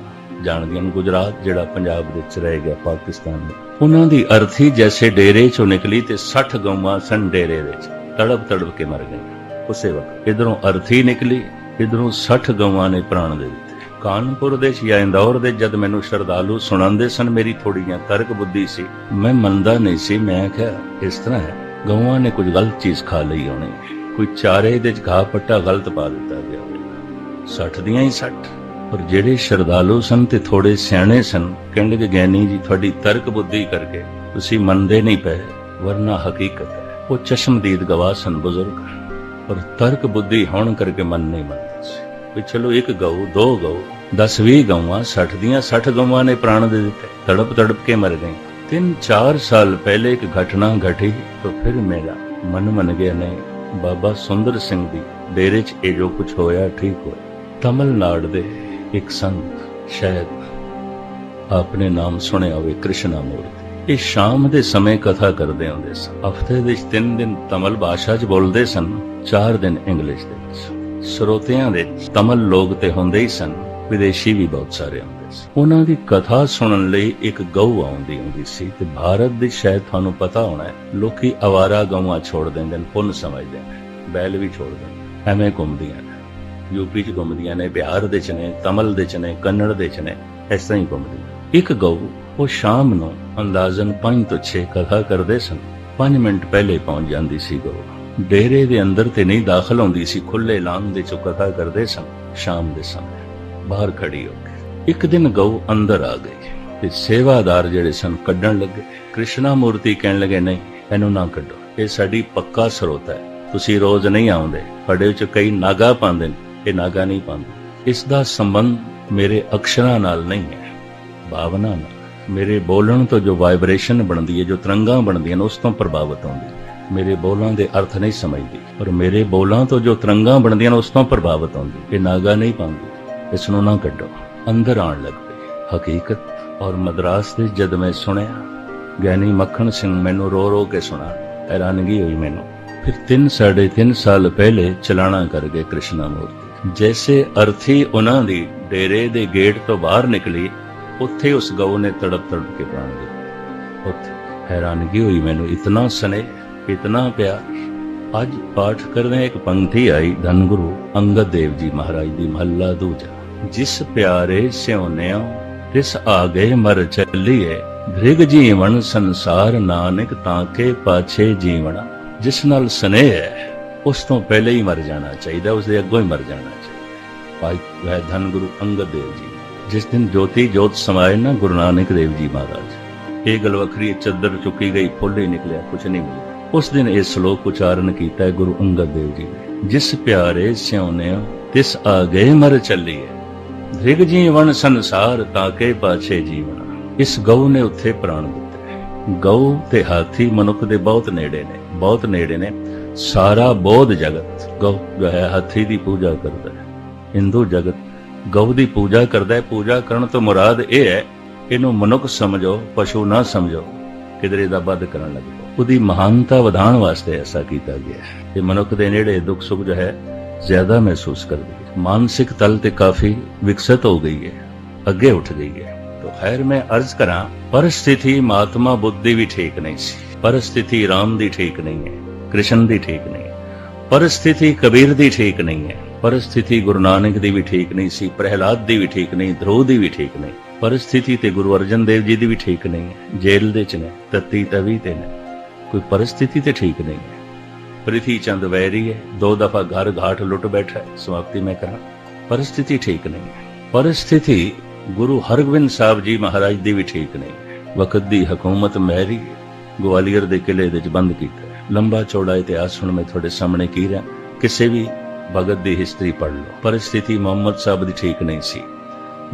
ਜਾਣਦੀਆਂ ਨੇ। ਗੁਜਰਾਤ ਜਿਹੜਾ ਪੰਜਾਬ ਵਿੱਚ ਰਹਿ ਗਿਆ, ਪਾਕਿਸਤਾਨ ਦੇ। ਉਹਨਾਂ ਦੀ ਅਰਥੀ ਜੈਸੇ ਡੇਰੇ ਚੋਂ ਨਿਕਲੀ ਤੇ 60 ਗਊਆਂ ਸਨ ਡੇਰੇ ਵਿੱਚ। ਤੜਪ ਤੜਪ ਕੇ ਮਰ ਗਈਆਂ। ਉਸੇ ਵਕਤ ਇਧਰੋਂ ਅਰਥੀ ਨਿਕਲੀ, ਇਧਰੋਂ 60 ਗਊਆਂ ਨੇ ਪ੍ਰਾਣ ਦੇ ਦਿੱਤੇ। ਕਾਨਪੁਰ ਦੇ ਜਾਂ ਇੰਦੌਰ ਦੇ ਜਦ ਮੈਨੂੰ ਸ਼ਰਧਾਲੂ ਸੁਣਾਉਂਦੇ ਸਨ, ਮੇਰੀ ਥੋੜੀ ਜਿਹੀ ਤਰਕ ਬੁੱਧੀ ਸੀ। ਮੈਂ ਮੰਨਦਾ ਨਹੀਂ ਸੀ, ਮੈਂ ਕਿਹਾ, ਇਸ ਤਰ੍ਹਾਂ ਹੈ, ਗਊਆਂ ਨੇ ਕੁਝ ਗਲਤ ਚੀਜ਼ ਖਾ ਲਈ ਹੋਣੀ। ਕੋਈ ਚਾਰੇ ਦੇ ਚ ਘਾਹ ਪੱਟਾ ਗਲਤ ਪਾ ਦਿੱਤਾ ਗਿਆ। ਸੱਠ ਦੀਆਂ ਹੀ 60 ਪਰ ਜਿਹੜੇ ਸ਼ਰਧਾਲੂ ਸਨ ਤੇ ਥੋੜੇ ਸਿਆਣੇ ਸਨ, ਕਹਿੰਦੇ ਕਿ ਗਿਆਨੀ ਜੀ, ਤੁਹਾਡੀ ਤਰਕ ਬੁੱਧੀ ਕਰਕੇ ਤੁਸੀਂ ਮੰਨਦੇ ਨਹੀਂ ਪਏ, ਵਰਨਾ ਹਕੀਕਤ ਹੈ। ਉਹ ਚਸ਼ਮਦੀਦ ਗਵਾਹ ਸਨ ਬਜ਼ੁਰਗ। ਪਰ ਤਰਕ ਬੁੱਧੀ ਹੋਣ ਕਰਕੇ ਮਨ ਨਹੀਂ ਮੰਨਦਾ। ਵੀ ਚਲੋ ਇੱਕ ਗਊ, ਦੋ ਗਊ 10 20 ਗਊਆਂ 60 ਦੀਆਂ 60 ਗਊਆਂ ਨੇ ਪ੍ਰਾਣ ਦੇ ਦਿੱਤੇ। ਤੜਪ ਤੜਪ ਕੇ ਮਰ ਗਈਆਂ ਤਿੰਨ, ਚਾਰ ਸਾਲ ਪਹਿਲੇ ਇੱਕ ਘਟਨਾ ਘਟੀ ਤਾਂ ਫਿਰ ਮੇਰਾ ਮਨ ਮੰਨ ਗਿਆ, ਨਹੀਂ, ਬਾਬਾ ਸੁੰਦਰ ਸਿੰਘ ਦੀ ਡੇਰੇ 'ਚ ਇਹ ਜੋ ਕੁਝ ਹੋਇਆ, ਠੀਕ ਹੋਇਆ। ਤਮਿਲਨਾਡ ਦੇ ਇੱਕ ਸੰਤ ਸ਼ਾਇਦ ਆਪਨੇ ਨਾਮ ਸੁਣਿਆ ਹੋਵੇ, ਕ੍ਰਿਸ਼ਨਾ ਮੂਰਤੀ। ਇਹ ਸ਼ਾਮ ਦੇ ਸਮੇਂ ਕਥਾ ਕਰਦੇ ਹੁੰਦੇ ਸਨ। ਹਫ਼ਤੇ ਦੇ ਤਿੰਨ ਦਿਨ ਤਮਿਲ ਭਾਸ਼ਾ 'ਚ ਬੋਲਦੇ ਸਨ, ਚਾਰ ਦਿਨ ਇੰਗਲਿਸ਼ ਦੇ ਵਿੱਚ। ਸਰੋਤਿਆਂ ਦੇ ਤਮਿਲ ਲੋਕ ਤੇ ਹੁੰਦੇ ਹੀ ਸਨ, ਵਿਦੇਸ਼ੀ ਵੀ ਬਹੁਤ ਸਾਰੇ ਹੁੰਦੇ ਸੀ। ਉਹਨਾਂ ਦੀ ਕਥਾ ਸੁਣਨ ਲਈ ਇੱਕ ਗਊ ਆਉਂਦੀ ਹੁੰਦੀ ਸੀ ਤੇ ਭਾਰਤ ਦੇ ਸ਼ਾਇਦ ਤੁਹਾਨੂੰ ਪਤਾ ਹੋਣਾ ਲੋਕੀ ਆਵਾਰਾ ਗਊਆਂ ਛੋੜ ਦਿੰਦੇ ਨੇ, ਪੁੰਨ ਸਮਝਦੇ ਨੇ, ਬੈਲ ਵੀ ਛੋੜ ਦਿੰਦੇ ਐਵੇਂ ਘੁੰਮਦੀਆਂ ਨੇ। ਯੂਪੀ 'ਚ ਘੁੰਮਦੀਆਂ ਨੇ, ਬਿਹਾਰ ਦੇ 'ਚ ਨੇ, ਤਮਲ ਦੇ 'ਚ ਨੇ, ਕੰਨੜ ਦੇ 'ਚ ਨੇ, ਇਸ ਤਰ੍ਹਾਂ ਹੀ ਘੁੰਮਦੀਆਂ ਇੱਕ ਗਊ, ਉਹ ਸ਼ਾਮ ਨੂੰ ਅੰਦਾਜ਼ਨ 5 ਤੋਂ 6 ਕਥਾ ਕਰਦੇ ਸਨ 5 ਮਿੰਟ ਪਹਿਲੇ ਪਹੁੰਚ ਜਾਂਦੀ ਸੀ ਗਊ। ਡੇਰੇ ਦੇ ਅੰਦਰ ਤੇ ਨਹੀਂ ਦਾਖਲ ਹੁੰਦੀ ਸੀ ਖੁੱਲੇ ਐਲਾਨ ਦੇ ਚੋਂ ਕਰਦੇ ਸਨ, ਸ਼ਾਮ ਦੇ ਸਮੇਂ। ਬਾਹਰ ਖੜੀ ਹੋ ਕੇ। ਇੱਕ ਦਿਨ ਗਊ ਅੰਦਰ ਆ ਗਈ ਤੇ ਸੇਵਾਦਾਰ ਜਿਹੜੇ ਸਨ ਕੱਢਣ ਲੱਗੇ। ਕ੍ਰਿਸ਼ਨਾ ਮੂਰਤੀ ਕਹਿਣ ਲੱਗੇ, ਨਹੀਂ, ਇਹਨੂੰ ਨਾ ਕੱਢੋ। ਇਹ ਸਾਡੀ ਪੱਕਾ ਸਰੋਤ ਹੈ। ਤੁਸੀਂ ਰੋਜ਼ ਨਹੀਂ ਆਉਂਦੇ। ਤੁਹਾਡੇ ਵਿੱਚ ਕਈ ਨਾਗਾ ਪਾਉਂਦੇ ਨੇ। ਇਹ ਨਾਗਾ ਨਹੀਂ ਪਾਉਂਦੇ। ਇਸ ਦਾ ਸੰਬੰਧ ਮੇਰੇ ਅਕਸ਼ਰਾਂ ਨਾਲ ਨਹੀਂ ਹੈ। ਭਾਵਨਾ ਨਾਲ। ਮੇਰੇ ਬੋਲਣ ਤੋਂ ਜੋ ਵਾਈਬ੍ਰੇਸ਼ਨ ਬਣਦੀ ਹੈ, ਜੋ ਤਰੰਗਾਂ ਬਣਦੀਆਂ ਨੇ, ਉਸ ਤੋਂ ਪ੍ਰਭਾਵਿਤ ਹੁੰਦੀ ਮੇਰੇ ਬੋਲਾਂ ਦੇ ਅਰਥ ਨਹੀਂ ਸਮਝਦੀ। ਪਰ ਮੇਰੇ ਬੋਲਾਂ ਤੋਂ ਜੋ ਤਰੰਗਾਂ ਬਣਦੀਆਂ ਨੇ, ਉਸ ਤੋਂ ਪ੍ਰਭਾਵਿਤ ਹੁੰਦੀ ਇਹ ਨਾਗਾ ਨਹੀਂ ਪਾਉਂਦੀ। ਇਸ ਨੂੰ ਨਾ ਕੱਢੋ। ਅੰਦਰ ਆਉਣ ਲੱਗ। ਪਈ ਹਕੀਕਤ ਔਰ ਮਦਰਾਸ ਦੇ ਜਦ ਮੈਂ ਸੁਣਿਆ ਗਿਆਨੀ ਮੱਖਣ ਸਿੰਘ ਮੈਨੂੰ ਰੋ ਰੋ ਕੇ ਸੁਣਾ, ਹੈਰਾਨਗੀ ਹੋਈ ਮੈਨੂੰ। ਫਿਰ 3 ਸਾਢੇ 3 ਸਾਲ ਪਹਿਲੇ ਚਲਾਣਾ ਕਰ ਗਏ ਕ੍ਰਿਸ਼ਨਾ ਮੂਰਤੀ। ਜੈਸੇ ਅਰਥੀ ਉਹਨਾਂ ਦੀ ਡੇਰੇ ਦੇ ਗੇਟ ਤੋਂ ਬਾਹਰ ਨਿਕਲੀ, ਉੱਥੇ ਉਸ ਗਊ ਨੇ ਤੜਪ ਤੜਪ ਕੇ ਪ੍ਰਾਣ ਦਿੱਤੇ। ਉੱਥੇ ਹੈਰਾਨਗੀ ਹੋਈ ਮੈਨੂੰ। ਇਤਨਾ ਸਨੇ ਇਤਨਾ ਪਿਆਰ ਅੱਜ ਪਾਠ ਕਰਦੇ ਇੱਕ ਪੰਕਤੀ ਆਈ ਧੰਨ ਗੁਰੂ ਅੰਗਦ ਦੇਵ ਜੀ ਮਹਾਰਾਜ ਦੀ ਮਹੱਲਾ ਦੂਜਾ। ਜਿਸ ਪਿਆਰੇ ਸਿਉਨਿਓ ਤਿਸ ਆਗੇ ਮਰ ਚੱਲੀਏ ਧ੍ਰਿਗ ਜੀਵਨ ਸੰਸਾਰ ਨਾਨਕ ਤਾਂ ਕੇ ਪਾਛੇ ਜੀਵਣਾ। ਜਿਸ ਨਾਲ ਸਨੇਹ ਹੈ, ਉਸ ਤੋਂ ਪਹਿਲੇ ਹੀ ਮਰ ਜਾਣਾ ਚਾਹੀਦਾ, ਉਸ ਦੇ ਅੱਗੋਂ ਹੀ ਮਰ ਜਾਣਾ ਚਾਹੀਦਾ। ਭਾਈ ਵੈ ਧੰਨ ਗੁਰੂ ਅੰਗਦ ਦੇਵ ਜੀ, ਜਿਸ ਦਿਨ ਜੋਤੀ ਜੋਤ ਸਮਾਏ ਨਾ ਗੁਰੂ ਨਾਨਕ ਦੇਵ ਜੀ ਮਹਾਰਾਜ। ਇਹ ਗਲ ਵੱਖਰੀ ਚੱਦਰ ਚੁੱਕੀ ਗਈ, ਫੁੱਲ ਹੀ ਨਿਕਲਿਆ ਕੁਝ ਨਹੀਂ ਮਿਲਿਆ। ਉਸ ਦਿਨ ਇਹ ਸ਼ਲੋਕ ਉਚਾਰਨ ਕੀਤਾ ਹੈ ਗੁਰੂ ਅੰਗਦ ਦੇਵ ਜੀ ਨੇ। ਜਿਸ ਪਿਆਰੇ ਸਿਉਨੇ ਤਿਸ ਆਗੇ ਮਰ ਚੱਲੀਏ। ਧ੍ਰਿਗ ਜੀਵਨ ਸੰਸਾਰ ਤਾਂ ਕੇ ਪਾਛੇ ਜੀਵਨ। ਇਸ ਗਊ ਨੇ ਉੱਥੇ ਪ੍ਰਾਣ ਦਿੱਤੇ। ਗਊ ਤੇ ਹਾਥੀ ਮਨੁੱਖ ਦੇ ਬਹੁਤ ਨੇੜੇ ਨੇ। ਬਹੁਤ ਨੇੜੇ ਨੇ। ਸਾਰਾ ਬੋਧ ਜਗਤ ਗਊ, ਜੋ ਹੈ, ਹਾਥੀ ਦੀ ਪੂਜਾ ਕਰਦਾ ਹੈ। ਹਿੰਦੂ ਜਗਤ ਗਊ ਦੀ ਪੂਜਾ ਕਰਦਾ ਹੈ। ਪੂਜਾ ਕਰਨ ਤੋਂ ਮੁਰਾਦ ਇਹ ਹੈ, ਇਹਨੂੰ ਮਨੁੱਖ ਸਮਝੋ, ਪਸ਼ੂ ਨਾ ਸਮਝੋ, ਕਿਧਰੇ ਦਾ ਵੱਧ ਕਰਨ ਲੱਗੇ। ਉਹਦੀ ਮਹਾਨਤਾ ਵਧਾਉਣ ਵਾਸਤੇ ਐਸਾ ਕੀਤਾ ਗਿਆ ਹੈ। ਇਹ ਮਨੁੱਖ ਦੇ ਨੇੜੇ ਦੁੱਖ ਸੁੱਖ ਜੋ ਹੈ, ਜ਼ਿਆਦਾ ਮਹਿਸੂਸ ਕਰਦੀ ਹੈ ਮਾਨਸਿਕ ਤਲ ਤੇ ਕਾਫੀ ਵਿਕਸਿਤ ਹੋ ਗਈ ਹੈ, ਅੱਗੇ ਉੱਠ ਗਈ ਹੈ। ਤਾਂ ਖੈਰ ਮੈਂ ਅਰਜ਼ ਕਰਾਂ, ਪਰਿਸਥਿਤੀ ਮਾਤਮਾ ਬੁੱਧ ਦੀ ਵੀ ਠੀਕ ਨਹੀਂ ਸੀ। ਪਰਿਸਥਿਤੀ ਰਾਮ ਦੀ ਠੀਕ ਨਹੀਂ ਹੈ, ਕ੍ਰਿਸ਼ਨ ਦੀ ਠੀਕ ਨਹੀਂ ਹੈ। ਪਰਿਸਥਿਤੀ ਕਬੀਰ ਦੀ ਠੀਕ ਨਹੀਂ ਹੈ, ਪਰਿਸਥਿਤੀ ਗੁਰੂ ਨਾਨਕ ਦੀ ਵੀ ਠੀਕ ਨਹੀਂ ਸੀ, ਪ੍ਰਹਿਲਾਦ ਦੀ ਵੀ ਠੀਕ ਨਹੀਂ ਧਰੋ ਦੀ ਵੀ ਠੀਕ ਨਹੀਂ। ਪਰਿਸਥਿਤੀ ਤੇ ਗੁਰੂ ਅਰਜਨ ਦੇਵ ਜੀ ਦੀ ਵੀ ਠੀਕ ਨਹੀਂ ਹੈ, ਜੇਲ੍ਹ ਦੇ ਚ ਨੇ, ਤਤੀ ਤਵੀ ਤੇ ਨੇ। ਕੋਈ ਪਰਿਸਥਿਤੀ ਤੇ ਠੀਕ ਨਹੀਂ ਹੈ। ਪ੍ਰਿਥੀ ਚੰਦ ਵੈਰੀ ਹੈ। ਦੋ ਦਫਾ ਘਰ ਘਾਟ ਲੁੱਟ ਬੈਠਾ ਸਮਾਪਤੀ ਮੈਂ ਕਹਾਂ ਪਰਿਸਥਿਤੀ ਠੀਕ ਨਹੀਂ ਹੈ। ਪਰਿਸਥਿਤੀ ਗੁਰੂ ਹਰਗੋਬਿੰਦ ਸਾਹਿਬ ਜੀ ਮਹਾਰਾਜ ਦੀ ਵੀ ਠੀਕ ਨਹੀਂ ਵਕਤ ਦੀ ਹਕੂਮਤ ਮਹਿਰੀ ਗਵਾਲੀਅਰ ਦੇ ਕਿਲੇ ਦੇ ਵਿੱਚ ਬੰਦ ਕੀਤਾ ਲੰਬਾ ਚੌੜਾ ਇਤਿਹਾਸ ਹੁਣ ਮੈਂ ਤੁਹਾਡੇ ਸਾਹਮਣੇ ਕੀ ਰਿਹਾ। ਕਿਸੇ ਵੀ ਭਗਤ ਦੀ ਹਿਸਟਰੀ ਪੜ੍ਹ ਲਓ। ਪਰਿਸਥਿਤੀ ਮੁਹੰਮਦ ਸਾਹਿਬ ਦੀ ਠੀਕ ਨਹੀਂ ਸੀ।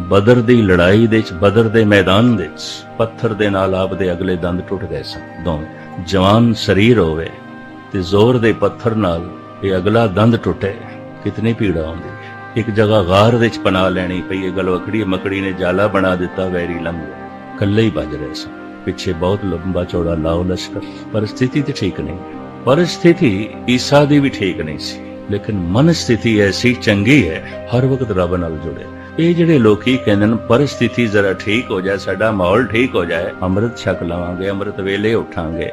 ਬਦਰ ਦੀ ਲੜਾਈ ਦੇ ਵਿੱਚ, ਬਦਰ ਦੇ ਮੈਦਾਨ ਦੇ ਵਿੱਚ, ਪੱਥਰ ਦੇ ਨਾਲ ਆਪ ਦੇ ਅਗਲੇ ਦੰਦ ਟੁੱਟ ਗਏ ਸਨ। ਦੋਵੇਂ ਜਵਾਨ ਸਰੀਰ ਹੋਵੇ ਤੇ ਜ਼ੋਰ ਦੇ ਪੱਥਰ ਨਾਲ ਇਹ ਅਗਲਾ ਦੰਦ ਟੁੱਟੇ, ਕਿਤਨੀ ਪੀੜਾ ਆਉਂਦੀ। ਇੱਕ ਜਗ੍ਹਾ ਗਾਰ ਵਿੱਚ ਪਨਾਹ ਲੈਣੀ ਪਈ, ਇਹ ਗਲਵਕੜੀ ਮਕੜੀ ਨੇ ਜਾਲਾ ਬਣਾ ਦਿੱਤਾ, ਵੈਰੀ ਲੰਘ ਕੱਲੇ ਹੀ ਭੱਜ ਰਹੇ ਸਨ। ਪਿੱਛੇ ਬਹੁਤ ਲੰਬਾ ਚੌੜਾ ਲਾਓ ਲਸ਼ਕਰ ਪਰਿਸਥਿਤੀ ਤੇ ਠੀਕ ਨਹੀਂ। ਪਰਿਸਥਿਤੀ ਈਸਾ ਦੀ ਵੀ ਠੀਕ ਨਹੀਂ ਸੀ, ਲੇਕਿਨ ਮਨ ਸਥਿਤੀ ਐਸੀ ਚੰਗੀ ਹੈ, ਹਰ ਵਕਤ ਰੱਬ ਨਾਲ ਜੁੜੇ। ਇਹ ਜਿਹੜੇ ਲੋਕੀ ਕਹਿੰਦੇ ਨੇ ਪਰਿਸਥਿਤੀ ਜ਼ਰਾ ਠੀਕ ਹੋ ਜਾਏ, ਸਾਡਾ ਮਾਹੌਲ ਠੀਕ ਹੋ ਜਾਏ, ਅੰਮ੍ਰਿਤ ਛਕ ਲਵਾਂਗੇ, ਅੰਮ੍ਰਿਤ ਵੇਲੇ ਉਠਾਂਗੇ।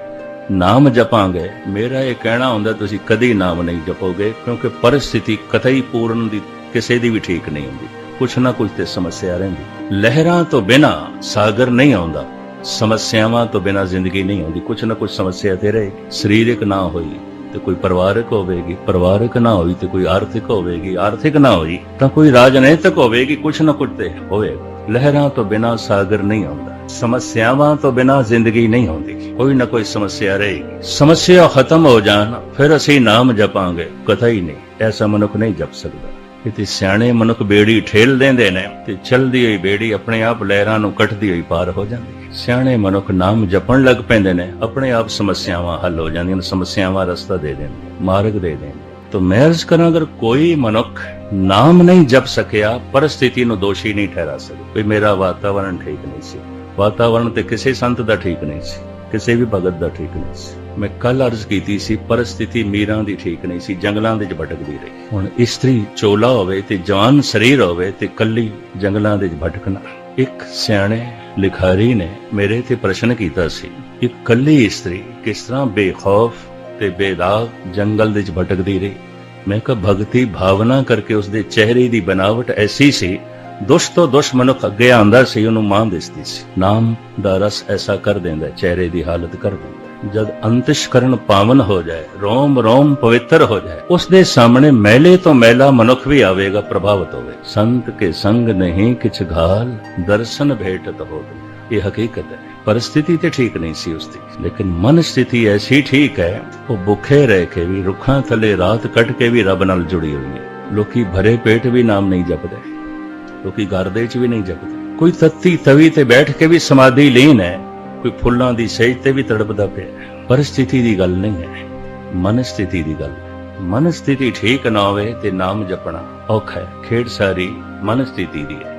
ਨਾਮ ਜਪਾਂਗੇ। ਮੇਰਾ ਇਹ ਕਹਿਣਾ ਹੁੰਦਾ, ਤੁਸੀਂ ਕਦੀ ਨਾਮ ਨਹੀਂ ਜਪੋਗੇ, ਕਿਉਂਕਿ ਪਰਿਸਥਿਤੀ ਕਤਈ ਪੂਰਨ ਦੀ ਕਿਸੇ ਦੀ ਵੀ ਠੀਕ ਨਹੀਂ ਹੁੰਦੀ। ਕੁਛ ਨਾ ਕੁਛ ਤੇ ਸਮੱਸਿਆ ਰਹਿੰਦੀ। ਲਹਿਰਾਂ ਤੋਂ ਬਿਨਾ ਸਾਗਰ ਨਹੀਂ ਆਉਂਦਾ। ਸਮੱਸਿਆਵਾਂ ਤੋਂ ਬਿਨਾ ਜ਼ਿੰਦਗੀ ਨਹੀਂ ਆਉਂਦੀ। ਕੁਛ ਨਾ ਕੁਛ ਸਮੱਸਿਆ ਤੇ ਰਹੇ ਸਰੀਰਕ ਨਾ ਹੋਈ ਤੇ ਕੋਈ ਪਰਿਵਾਰਕ ਹੋਵੇਗੀ। ਪਰਿਵਾਰਕ ਨਾ ਹੋਈ ਤੇ ਕੋਈ ਆਰਥਿਕ ਹੋਵੇਗੀ। ਆਰਥਿਕ ਨਾ ਹੋਈ ਤਾਂ ਕੋਈ ਰਾਜਨੀਤਿਕ ਹੋਵੇਗੀ। ਕੁਛ ਨਾ ਕੁਛ ਤੇ ਹੋਵੇਗਾ। ਲਹਿਰਾਂ ਤੋਂ ਬਿਨਾ ਸਾਗਰ ਨਹੀਂ ਆਉਂਦਾ। ਸਮੱਸਿਆਵਾਂ ਤੋਂ ਬਿਨਾ ਜ਼ਿੰਦਗੀ ਨਹੀਂ ਹੁੰਦੀ। ਕੋਈ ਨਾ ਕੋਈ ਸਮੱਸਿਆ ਰਹੇਗੀ। ਸਮੱਸਿਆ ਖਤਮ ਹੋ ਜਾਣ, ਫਿਰ ਅਸੀਂ ਨਾਮ ਜਪਾਂਗੇ। ਕਥਾ ਹੀ ਨਹੀਂ, ਐਸਾ ਮਨੁੱਖ ਨਹੀਂ ਜਪ ਸਕਦਾ। ਇਤੇ ਸਿਆਣੇ ਮਨੁੱਖ ਬੇੜੀ ਠੇਲ ਦਿੰਦੇ ਨੇ, ਤੇ ਚਲਦੀ ਹੋਈ ਬੇੜੀ ਆਪਣੇ ਆਪ ਲਹਿਰਾਂ ਨੂੰ ਕੱਟਦੀ ਹੋਈ ਪਾਰ ਹੋ ਜਾਂਦੀ। ਸਿਆਣੇ ਮਨੁੱਖ ਨਾਮ ਜਪਣ ਲੱਗ ਪੈਂਦੇ ਨੇ, ਆਪਣੇ ਆਪ ਸਮੱਸਿਆਵਾਂ ਹੱਲ ਹੋ ਜਾਂਦੀਆਂ ਨੇ, ਸਮੱਸਿਆਵਾਂ ਰਸਤਾ ਦੇ ਦਿੰਦੇ ਮਾਰਗ ਦੇ ਦਿੰਦੇ ਤਾਂ ਮੈਂ ਅਰਜ਼ ਕਰਾਂ, ਅਗਰ ਕੋਈ ਮਨੁੱਖ ਨਾਮ ਨਹੀਂ ਜਪ ਸਕਿਆ ਪਰਿਸਥਿਤੀ ਨੂੰ ਦੋਸ਼ੀ ਨਹੀਂ ਠਹਿਰਾ ਸਕਦਾ। ਵੀ ਮੇਰਾ ਵਾਤਾਵਰਣ ਠੀਕ ਨਹੀਂ ਸੀ। ਵਾਤਾਵਰਣ ਤੇ ਕਿਸੇ ਸੰਤ ਦਾ ਠੀਕ ਨਹੀਂ ਸੀ, ਕਿਸੇ ਵੀ ਭਗਤ ਦਾ ਠੀਕ ਨਹੀਂ ਸੀ। ਮੈਂ ਕੱਲ ਅਰਜ਼ ਕੀਤੀ ਸੀ, ਪਰਿਸਥਿਤੀ ਮੀਰਾਂ ਦੀ ਠੀਕ ਨਹੀਂ ਸੀ, ਜੰਗਲਾਂ ਦੇ ਵਿੱਚ ਭਟਕਦੀ ਰਹੀ। ਹੁਣ ਇਸਤਰੀ ਚੋਲਾ ਹੋਵੇ ਤੇ ਜਵਾਨ ਸਰੀਰ ਹੋਵੇ ਤੇ ਕੱਲੀ ਜੰਗਲਾਂ ਦੇ ਵਿੱਚ ਭਟਕਣਾ। ਇੱਕ ਸਿਆਣੇ ਲਿਖਾਰੀ ਨੇ ਮੇਰੇ ਤੇ ਪ੍ਰਸ਼ਨ ਕੀਤਾ ਸੀ ਕਿ ਕੱਲੀ ਇਸਤਰੀ ਕਿਸ ਤਰ੍ਹਾਂ ਬੇਖੌਫ ਤੇ ਬੇਦਾਗ ਜੰਗਲ ਦੇ ਵਿੱਚ ਭਟਕਦੀ ਰਹੀ। ਮੈਂ ਕਿਹਾ, ਭਗਤੀ ਭਾਵਨਾ ਕਰਕੇ ਉਸਦੇ ਚਿਹਰੇ ਦੀ ਬਨਾਵਟ ਐਸੀ ਸੀ ਦੁਸ਼ ਤੋਂ ਦੁਸ਼ ਮਨੁੱਖ ਅੱਗੇ ਆਂਦਾ ਸੀ, ਉਹਨੂੰ ਮਾਂ ਦਿਸਦੀ ਸੀ। ਨਾਮ ਦਾ ਰਸ ਐਸਾ ਕਰ ਦਿੰਦਾ, ਚਿਹਰੇ ਦੀ ਹਾਲਤ ਕਰ ਦਿੰਦਾ। ਜਦ ਅੰਤਿਸ਼ਕਰਨ ਪਾਵਨ ਹੋ ਜਾਏ, ਰੋਮ ਰੋਮ ਪਵਿੱਤਰ ਹੋ ਜਾਏ ਉਸ ਦੇ ਸਾਹਮਣੇ ਮੈਲੇ ਤੋਂ ਮੈਲਾ ਮਨੁੱਖ ਵੀ ਆਵੇਗਾ, ਪ੍ਰਭਾਵਿਤ ਹੋਵੇ। ਸੰਤ ਕੇ ਸੰਗ ਨਹੀਂ ਕਿਛ ਘਾਲ, ਦਰਸ਼ਨ ਭੇਟਤ ਹੋਵੇ। ਇਹ ਹਕੀਕਤ ਹੈ। ਪਰਿਸਥਿਤੀ ਤੇ ਠੀਕ ਨਹੀਂ ਸੀ ਉਸਦੀ। ਲੇਕਿਨ ਮਨ ਸਥਿਤੀ ਐਸੀ ਠੀਕ ਹੈ, ਉਹ ਭੁੱਖੇ ਰਹਿ ਕੇ ਵੀ, ਰੁੱਖਾਂ ਥੱਲੇ ਰਾਤ ਕੱਟ ਕੇ ਵੀ ਰੱਬ ਨਾਲ ਜੁੜੀ ਹੋਈ ਹੈ। ਲੋਕੀ ਭਰੇ ਪੇਟ ਵੀ ਨਾਮ ਨਹੀਂ ਜਪਦੇ। ਲੋਕੀ ਘਰ ਦੇ ਚ ਵੀ ਨਹੀਂ ਜਪਦੇ। ਕੋਈ ਤੱਤੀ ਤਵੀ ਤੇ ਬੈਠ ਕੇ ਵੀ ਸਮਾਧੀ ਲੀਨ ਹੈ, ਕੋਈ ਫੁੱਲਾਂ ਦੀ ਸੇਜ ਤੇ ਵੀ ਤੜਪਦਾ ਪਿਆ ਹੈ। ਪਰਿਸਥਿਤੀ ਦੀ ਗੱਲ ਨਹੀਂ ਹੈ ਮਨ ਸਥਿਤੀ ਦੀ ਗੱਲ ਮਨ ਸਥਿਤੀ ਠੀਕ ਨਾ ਹੋਵੇ ਤੇ ਨਾਮ ਜਪਣਾ ਔਖਾ ਹੈ। ਖੇਡ ਸਾਰੀ ਮਨ ਸਥਿਤੀ ਦੀ ਹੈ।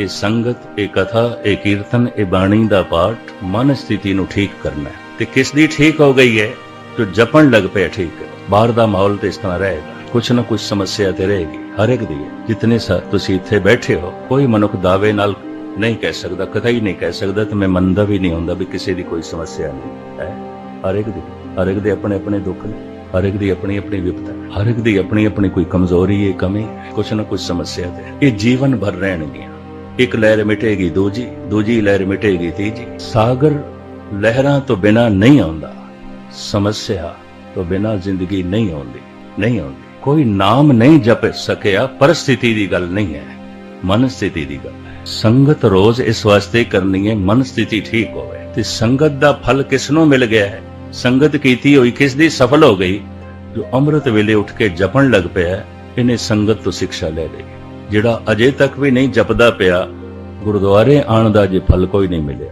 ਇਹ ਸੰਗਤ, ਇਹ ਕਥਾ, ਇਹ ਕੀਰਤਨ, ਇਹ ਬਾਣੀ ਦਾ ਪਾਠ ਮਨ ਸਥਿਤੀ ਨੂੰ ਠੀਕ ਕਰਨਾ ਹੈ। ਤੇ ਕਿਸ ਦੀ ਠੀਕ ਹੋ ਗਈ ਹੈ? ਜੋ ਜਪਣ ਲੱਗ ਪਿਆ ਠੀਕ ਬਾਹਰ ਦਾ ਮਾਹੌਲ ਤੇ ਇਸ ਤਰ੍ਹਾਂ ਰਹੇਗਾ। ਕੁਛ ਨਾ ਕੁਛ ਸਮੱਸਿਆ ਤੇ ਰਹੇਗੀ। ਹਰ ਇੱਕ ਦੀ। ਹੈ ਜਿਤਨੇ ਸਾ, ਤੁਸੀਂ ਇੱਥੇ ਬੈਠੇ ਹੋ, ਕੋਈ ਮਨੁੱਖ ਦਾਅਵੇ ਨਾਲ ਨਹੀਂ ਕਹਿ ਸਕਦਾ ਕਦੇ ਹੀ ਨਹੀਂ ਕਹਿ ਸਕਦਾ ਤੇ ਮੈਂ ਮੰਨਦਾ ਵੀ ਨਹੀਂ ਹੁੰਦਾ ਵੀ ਕਿਸੇ ਦੀ ਕੋਈ ਸਮੱਸਿਆ ਨਹੀਂ, ਹੈ? ਹਰ ਇੱਕ ਦੀ। ਹਰ ਇੱਕ ਦੇ ਆਪਣੇ ਆਪਣੇ ਦੁੱਖ ਨੇ ਹਰ ਇੱਕ ਦੀ ਆਪਣੀ ਆਪਣੀ ਵਿਪਤਾ, ਹਰ ਇੱਕ ਦੀ ਆਪਣੀ ਆਪਣੀ ਕੋਈ ਕਮਜ਼ੋਰੀ ਹੈ ਕਮੀ, ਕੁਛ ਨਾ ਕੁਛ ਸਮੱਸਿਆ ਤੇ। ਇਹ ਜੀਵਨ ਭਰ ਰਹਿਣਗੀਆਂ। ਇੱਕ ਲਹਿਰ ਮਿਟੇਗੀ ਦੂਜੀ ਦੂਜੀ ਲਹਿਰ ਮਿਟੇਗੀ ਤੀਜੀ। ਸਾਗਰ ਲਹਿਰਾਂ ਤੋਂ ਬਿਨਾ ਨਹੀਂ ਆਉਂਦਾ। ਸਮੱਸਿਆ ਤੋਂ ਬਿਨਾ ਜ਼ਿੰਦਗੀ ਨਹੀਂ ਆਉਂਦੀ ਨਹੀਂ ਆਉਂਦੀ। ਕੋਈ ਨਾਮ ਨਹੀਂ ਜਪ ਸਕਿਆ ਪਰਿਸਥਿਤੀ ਦੀ ਗੱਲ ਨਹੀਂ ਹੈ, ਮਨ ਸਥਿਤੀ ਦੀ ਗੱਲ ਹੈ। ਸੰਗਤ ਰੋਜ਼ ਇਸ ਵਾਸਤੇ ਕਰਨੀ ਹੈ, ਮਨ ਸਥਿਤੀ ਠੀਕ ਹੋਵੇ। ਤੇ ਸੰਗਤ ਦਾ ਫਲ ਕਿਸ ਨੂੰ ਮਿਲ ਗਿਆ ਹੈ? ਸੰਗਤ ਕੀਤੀ ਹੋਈ ਕਿਸ ਦੀ ਸਫਲ ਹੋ ਗਈ? ਜੋ ਅੰਮ੍ਰਿਤ ਵੇਲੇ ਉੱਠ ਕੇ ਜਪਣ ਲੱਗ ਪਿਆ ਇਹਨੇ ਸੰਗਤ ਤੋਂ ਸਿੱਖਿਆ ਲੈ ਲਈ। ਜਿਹੜਾ ਅਜੇ ਤੱਕ ਵੀ ਨਹੀਂ ਜਪਦਾ ਪਿਆ, ਗੁਰਦੁਆਰੇ ਆਉਣ ਦਾ ਜੇ ਫਲ ਕੋਈ ਨਹੀਂ ਮਿਲਿਆ।